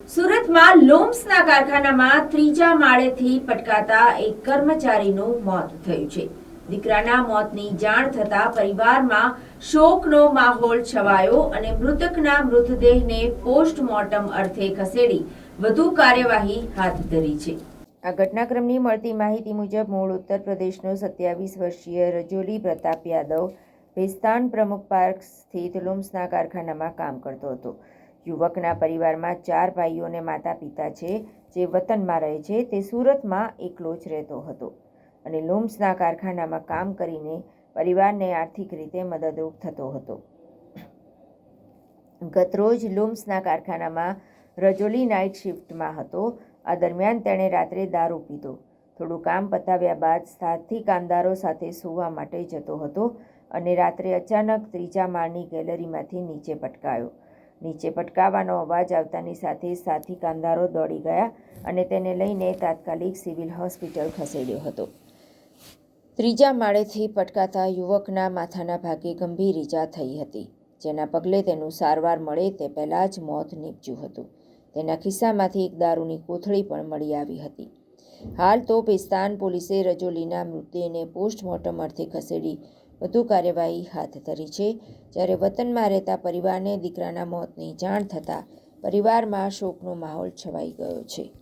સુરતમાં લોમ્સના કારખાનામાં ત્રીજા માળેથી પટકાતા એક કર્મચારીનું મોત થયું છે. દીકરાના મોતની જાણ થતા પરિવારમાં શોકનો માહોલ છવાયો અને મૃતકના મૃતદેહને પોસ્ટમોર્ટમ અર્થે ખસેડી વધુ કાર્યવાહી હાથ ધરી છે. આ ઘટનાક્રમની મળતી માહિતી મુજબ મૂળ ઉત્તર પ્રદેશનો સત્યાવીસ વર્ષીય રજોલી પ્રતાપ યાદવ ભેસ્તાન પ્રમુખ પાર્ક સ્થિત લુમ્સના કારખાનામાં કામ કરતો હતો. યુવકના પરિવારમાં ચાર ભાઈઓ અને માતા પિતા છે, જે વતનમાં રહે છે, તે સુરતમાં એકલો જ રહેતો હતો અને લુમ્સના કારખાનામાં કામ કરીને પરિવારને આર્થિક રીતે મદદરૂપ થતો હતો. ગતરોજ લુમ્સના કારખાનામાં રજોલી નાઇટ શિફ્ટમાં હતો. આ દરમિયાન તેણે રાત્રે દારૂ પીધો. થોડું કામ પતાવ્યા બાદ સાથી કામદારો સાથે સૂવા માટે જતો હતો અને રાત્રે અચાનક ત્રીજા માળની ગેલેરીમાંથી નીચે પટકાયો નીચે પટકાવાનો અવાજ આવતાની સાથે સાથી કામદારો દોડી ગયા અને તેને લઈને તાત્કાલિક સિવિલ હોસ્પિટલ ખસેડ્યો હતો. ત્રીજા માળેથી પટકાતા યુવકના માથાના ભાગે ગંભીર ઈજા થઈ હતી, જેના પગલે તેનું સારવાર મળે તે પહેલાં જ મોત નીપજ્યું હતું. તેના ખિસ્સામાંથી એક દારૂની કોથળી પણ મળી આવી હતી. હાલ તો પેસ્તાન પોલીસે રજોલીના મૃતદેહને પોસ્ટમોર્ટમ અર્થે ખસેડી વધુ કાર્યવાહી હાથ ધરી છે. જ્યારે વતનમાં રહેતા પરિવારને દીકરાના મોતની જાણ થતાં પરિવારમાં શોકનો માહોલ છવાઈ ગયો છે.